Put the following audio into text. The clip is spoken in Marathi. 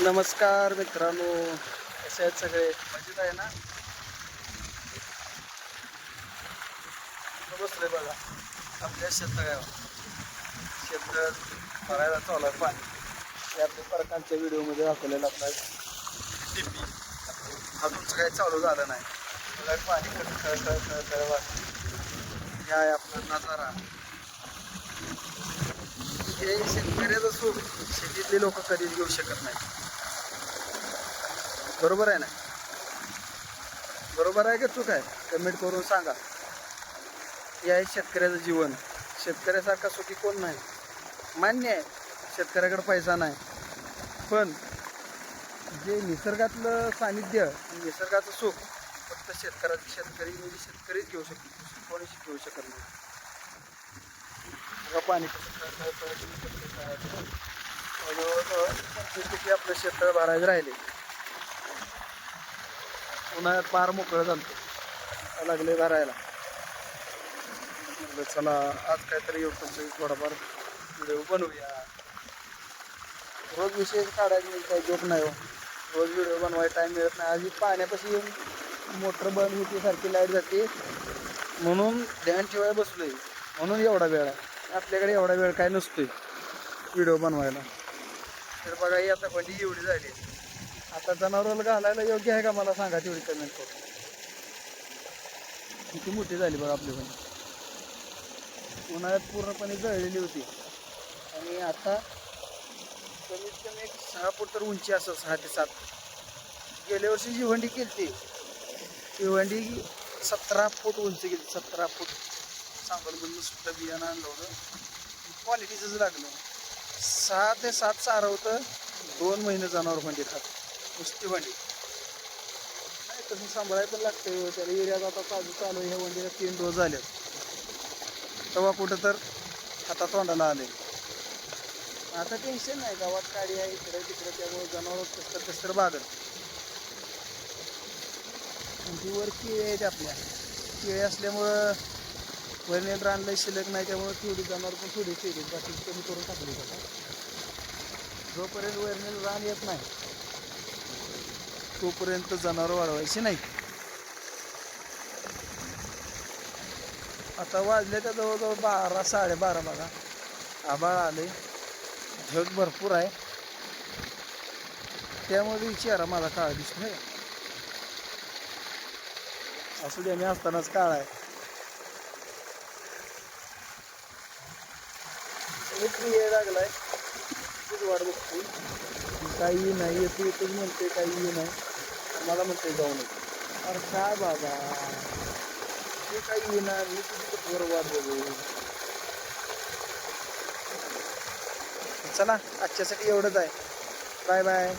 नमस्कार मित्रांनो कसे आहेत सगळे? मजेत आहे ना? इथं बसलोय बघा. आपल्या शेततळ्यावर. शेत भरायला चालू आहे पाणी. या आपल्या परकांच्या व्हिडिओमध्ये दाखवलेलं आपला टिपी अजून काही चालू झालं नाही. पाणी खळ खळ खळ खळ वाटतं हे आहे आपला नजारा. हे शेतकऱ्याचं सुख शेतीतले लोक कधीच घेऊ शकत नाही बरोबर आहे ना? बरोबर आहे का चूक आहे? कमेंट करून सांगा. हे आहे शेतकऱ्याचं जीवन शेतकऱ्यासारखा सुखी कोण नाही? मान्य आहे शेतकऱ्याकडे पैसा नाही. पण जे निसर्गातलं सानिध्य निसर्गाचं सुख फक्त शेतकऱ्याचं शेतकरी म्हणजे शेतकरीच घेऊ शकतो कोणीच घेऊ शकत नाही. बघा पाणी? जवळजवळ आपलं शेततळ भरायचं राहिले उन्हाळ्यात पार मोकळं झालं लागले भरायला. म्हटलं चला आज काहीतरी युट्यूबचं थोडाफार व्हिडिओ बनवूया. रोज विशेष काढायचे काही जोक नाही हो. रोज व्हिडिओ बनवायला टाईम मिळत नाही. आधी पाण्यापाशी येऊन मोटर बंद होती सारखी लाइट जाते. म्हणून ध्यान ठेवायला बसलोय. म्हणून एवढा वेळ आहे. आपल्याकडे एवढा वेळ काय नसतोय व्हिडिओ बनवायला. तर बघा ही आता बंडी एवढी झाली. आता जनावराला घालायला योग्य आहे का मला सांगा तेवढी कमेंट करून. किती मोठी झाली बघा आपली पण उन्हाळ्यात पूर्णपणे जळलेली होती. आणि आता कमीत कमी एक सहा फूट तर उंची असं सहा ते सात गेल्या वर्षी जी वंडी केली ती वंडी सतरा फूट उंची गेली सतरा फूट. सांगोलमधून सुद्धा बियाणं आणलं होतं. क्वालिटीचंच लागलं. सहा ते सात चारा होतं. दोन महिने जनावर भांडी खात. नुसती भांडी. नाही तसं सांभाळायला पण लागतं त्याला एरियात आता चालू चालू आहे, ह्या वंडीला तीन डोस झाले तेव्हा कुठं तर हातात तोंडाला आले आता टेन्शन नाही. गावात गाडी आहे. इकडे तिकडे त्यामुळे जनावर कस्तर कस्तर कसं बागल ती वर केळी आहेत आपल्या. केळी असल्यामुळं वरनेल रानलं शिल्लक नाही त्यामुळे थोडी जाणार पण थोडी केली बाकी कमी करून टाकली जातात. जोपर्यंत वरनेल रान येत नाही तोपर्यंत जनावर वाढवायची नाही. आता वाजले त्या जवळजवळ बारा साडेबारा बघा. आबाळ आले ढग भरपूर आहे. त्यामुळे चेहरा माझा काळा दिसतोय. असू द्या मी असतानाच काळा आहे. इतकी वेळ लागलाय. खूप वाट बघतोय. काही नाही येतो येतोच म्हणते काही नाही. मला म्हणते जाऊ नये अरे काय बाबा? ते काही येणार मी तुझी वर वाट बघू. चला आजच्यासाठी एवढंच आहे. Bye bye.